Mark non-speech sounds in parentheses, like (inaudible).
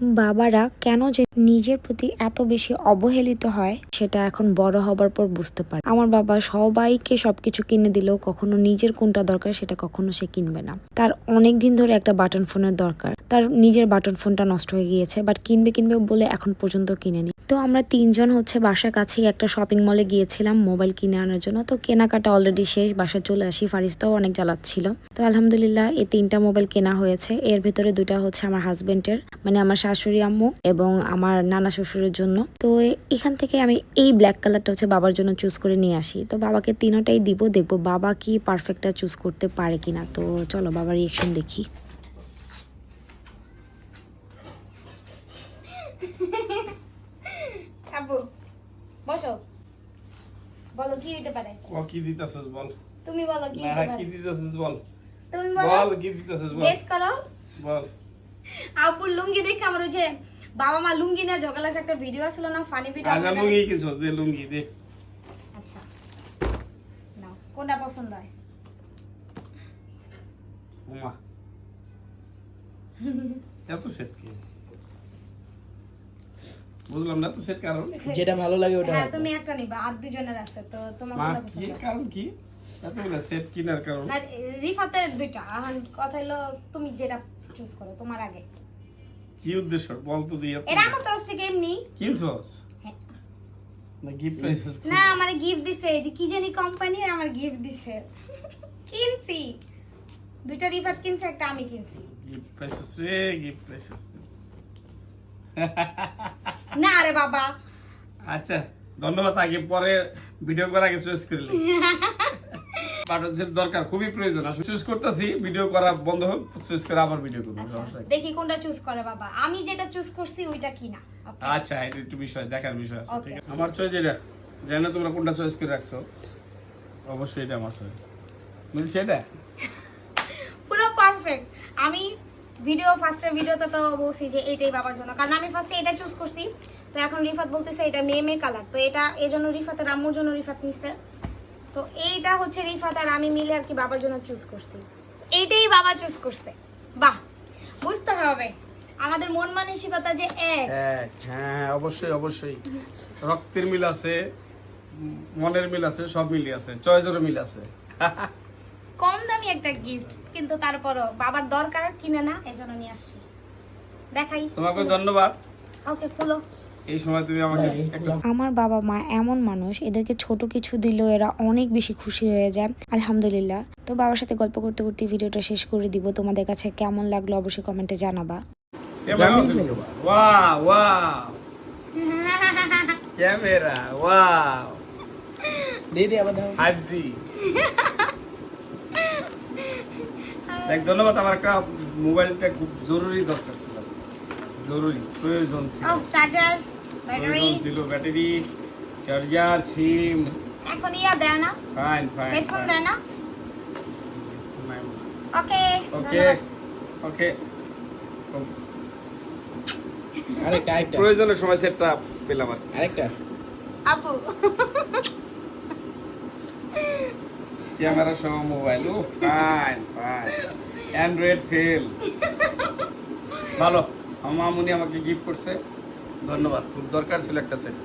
বাবারা কেন যে নিজের প্রতি এত বেশি অবহেলিত হয়, সেটা এখন বড় হবার পর বুঝতে পারে। আমার বাবা সবাইকে সবকিছু কিনে দিলেও কখনো নিজের কোনটা দরকার সেটা কখনো সে কিনবে না। তার অনেক দিন ধরে একটা বাটন ফোনের দরকার। তার নিজের বাটন ফোনটা নষ্ট হয়ে গিয়েছে, বাট কিনবে কিনবে বলে এখন পর্যন্ত কিনেনি। তো আমরা তিনজন হচ্ছে বাসার কাছেই একটা শপিং মলে গিয়েছিলাম মোবাইল কিনে আনার জন্য। তো কেনাকাটা অলরেডি শেষ, বাসায় চলে আসি, ফারিস্তাও অনেক জ্বালাচ্ছিল। তো আলহামদুলিল্লাহ এই তিনটা মোবাইল কেনা হয়েছে। এর ভেতরে দুটা হচ্ছে আমার হাজবেন্ডের মানে আমার শাশুড়ি আম্মু এবং আমার নানা শ্বশুরের জন্য। তো এখান থেকে আমি এই ব্ল্যাক কালারটা হচ্ছে বাবার জন্য চুজ করে নিয়ে আসি। তো বাবাকে তিনোটাই দিব দেখব বাবা কি পারফেক্টটা চুজ করতে পারে কিনা। তো চলো বাবার রিয়েকশন দেখি। (laughs) বসো। বলো কি হইতে পারে? ক কি দিতেছিস বল? তুমি বলো কি না কি পারে? দিতেছিস বল? তুমি বলো। বল কি দিতেছিস বল? গেস করো। বল। আব্বুর লুঙ্গি দেখে আমার ওই যে বাবা মা লুঙ্গি না ঝগড়া লাগছে একটা ভিডিও আসলো না ফানি ভিডিও আজ লুঙ্গি কিনছস দে লুঙ্গি দে। আচ্ছা। নাও কোনটা পছন্দ হয়? ওমা এত সেট কি? বুঝলাম না তো সেট কারণ? যেটা ভালো লাগে ওটা হ্যাঁ তুমি একটা নিবা আর দুজনের আছে তো তোমার মা কোনটা কি? কারণ কি? এতগুলো সেট কিনার কারণ? না রিফাতের দুইটা কথা হলো তুমি যেটা চুজ করো তোমার আগে। কি উদ্দেশ্য? বল তো দিয়ে। এটা আমার তরফ থেকে এমনি। কিনছস হ্যাঁ। না গিফট পাইছিস না আমার গিফট দিছে এই যে কি জানি কোম্পানি আমার গিফট দিছে। (laughs) কিনছি। দুইটা রিফাত কিনছে একটা আমি কিনছি। গিফট পাইছিস রে গিফট পাইছিস না রে বাবা। আচ্ছা ধন্যবাদ আগে পরে ভিডিও করার আগে চয়েস করলি। (laughs) বাটন দরকার খুবই প্রয়োজন। আসলে চুজ করতেছি ভিডিও করা বন্ধ হোক চুজ করে আবার ভিডিও করব আচ্ছা। দেখি কোনটা চুজ করে বাবা। আমি যেটা চুজ করছি ওইটা কি না আচ্ছা এটা একটু বিষয় দেখার বিষয় আছে ঠিক আছে? আমার চয়েস এটা। জানি না তোমরা কোনটা চয়েস করে রাখছো। অবশ্যই এটা আমার চয়েস মিলছে এটা? পুরো পারফেক্ট আমি ভিডিও ফার্স্টের ভিডিওতে তো বলছি যে এইটাই বাবার জন্য। কারণ আমি ফার্স্টে এটা চুজ করছি। তো এখন রিফাত বলতেছে এটা মেয়ে মেয়ে কালার তো এটা এই জন্য রিফাতের আম্মুর জন্য রিফাত নিছে। তো এইটা হচ্ছে রিফাত আর আমি মিলে আর কি বাবার জন্য চুজ করছি। এইটাই বাবা চুজ করছে। বাহ বুঝতে হবে। আমাদের মন মানসিকতা যে এক। হ্যাঁ অবশ্যই অবশ্যই। রক্তের মিল আছে মনের মিল আছে সব মিলই আছে চয়েসেরও মিল আছে। কম দামি একটা গিফট কিন্তু তারপরও বাবার দরকার কিনে না এজন্য নিয়ে আসছি। দেখাই। তোমাকে ধন্যবাদ। ওকে খুলো। এই সময় তুমি আমাকে আমার বাবা মা এমন মানুষ এদেরকে ছোট কিছু দিলেও এরা অনেক বেশি খুশি হয়ে যায়। আলহামদুলিল্লাহ। তো বাবার সাথে গল্প করতে করতে ভিডিওটা শেষ করে দিব। তোমাদের কাছে কেমন লাগল অবশ্যই কমেন্টে জানাবা। Camera wow wow. Camera wow. দিয়ে দিয়ে আবার দাও। 5G ধন্যবাদ আমার একটা মোবাইলটা খুব জরুরি দরকার ছিল। জরুরি প্রয়োজন ছিল। ও চার্জার ব্যাটারি ছিল ব্যাটারি চার্জার সিম এখন ইয়া দেয় না? ফাইন ফাইন হেডফোন দেয় না? ওকে ওকে ওকে আরেকটা আরেকটা। প্রয়োজনের সময় সেটটা পেলাম আর আরেকটা। আপু। ক্যামেরা সহ মোবাইল ও ফাইন ফাইন অ্যান্ড্রয়েড ফেল ভালো। আমার মামুনি আমাকে গিফট করছে। ধন্যবাদ। খুব দরকার ছিল একটা সেট